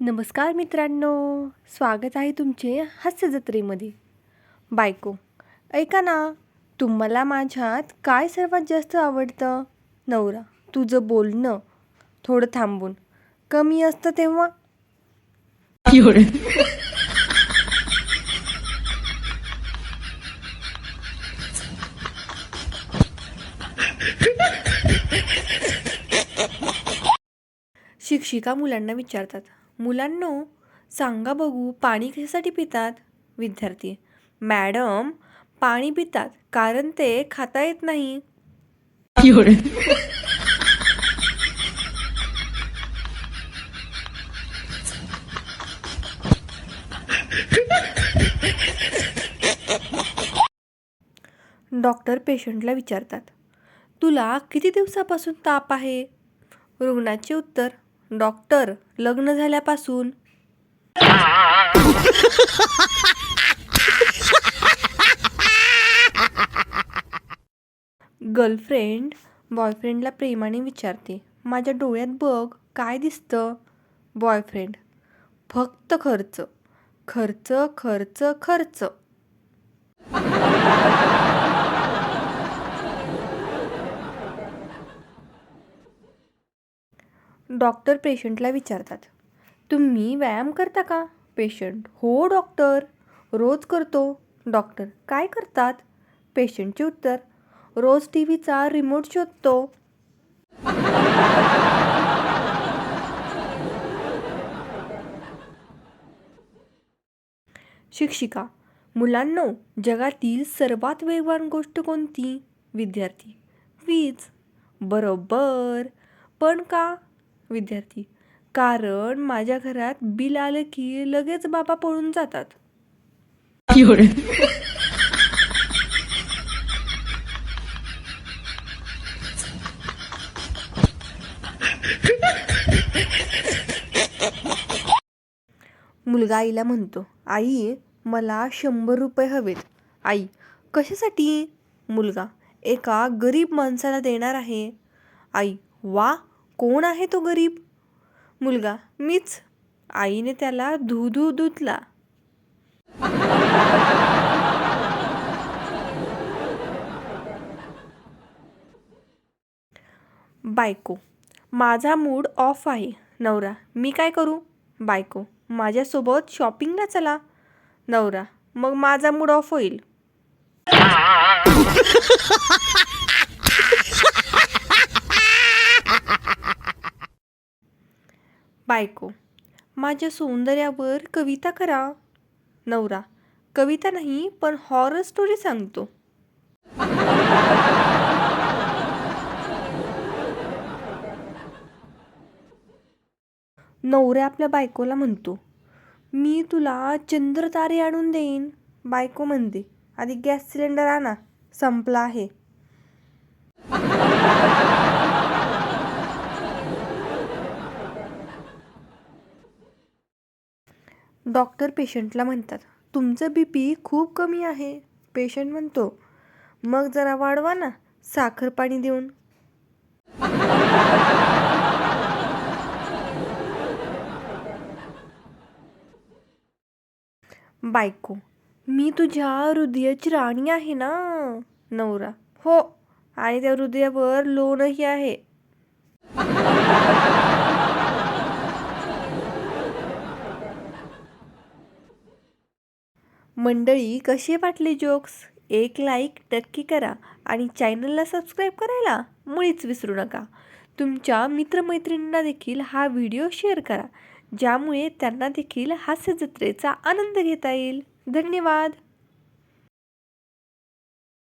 नमस्कार मित्रांनो स्वागत आहे तुमचे हास्य जत्रेमध्ये. बायको ऐका ना तुम्हाला माझ्यात काय सर्वात जास्त आवडतं? नवरा तुझं बोलणं. थोडं थांबून. कमी असतं तेव्हा? शिक्षिका मुलांना विचारतात मुलांनो सांगा बघू पाणी कशासाठी पितात? विद्यार्थी मॅडम पाणी पितात कारण ते खाता येत नाही. डॉक्टर पेशंटला विचारतात तुला किती दिवसापासून ताप आहे? रुग्णाचे उत्तर डॉक्टर लग्न झाल्यापासून. गर्लफ्रेंड बॉयफ्रेंडला प्रेमाने विचारते माझ्या डोळ्यात बघ काय दिसतं? बॉयफ्रेंड फक्त खर्च खर्च खर्च खर्च. डॉक्टर पेशंटला विचारतात तुम्ही व्यायाम करता का? पेशंट हो डॉक्टर. रोज करतो. डॉक्टर काय करतात? पेशंटचे उत्तर रोज टी व्हीचा रिमोट शोधतो. शिक्षिका मुलांनो जगातील सर्वात वेगवान गोष्ट कोणती? विद्यार्थी वीज. बरोबर. पण का विद्यार्थी. कारण माझ्या घरात बिल आलं की लगेच बाबा पळून जातात. मुलगा आईला म्हणतो आई मला शंभर रुपये हवेत. आई कशासाठी? मुलगा एका गरीब माणसाला देणार आहे. आई वा कोण आहे तो गरीब? मुलगा मीच. आईने त्याला धू धू धुतला. बायको माझा मूड ऑफ आहे. नवरा मी काय करू? बायको माझ्यासोबत शॉपिंगला चला. नवरा मग माझा मूड ऑफ होईल. बायको माझ्या सौंदर्यावर कविता करा. नवरा कविता नाही पण हॉरर स्टोरी सांगतो. नवऱ्या आपल्या बायकोला म्हणतो मी तुला चंद्रतारे आणून देईन. बायको म्हणते आधी गॅस सिलेंडर आणा संपला आहे. डॉक्टर पेशंटला म्हणतात तुमचं बी पी खूप कमी आहे. पेशंट म्हणतो मग जरा वाढवा ना साखर पाणी देऊन. बायको मी तुझ्या हृदयाची राणी आहे ना नवरा. हो आणि त्या हृदयावर लोणही आहे. मंडळी कसे वाटले जोक्स? एक लाईक नक्की करा आणि चॅनलला सबस्क्राईब करायला मुळीच विसरू नका. तुमच्या मित्रमैत्रिणींना देखील हा व्हिडिओ शेअर करा ज्यामुळे त्यांना देखील हास्यजत्रेचा आनंद घेता येईल. धन्यवाद!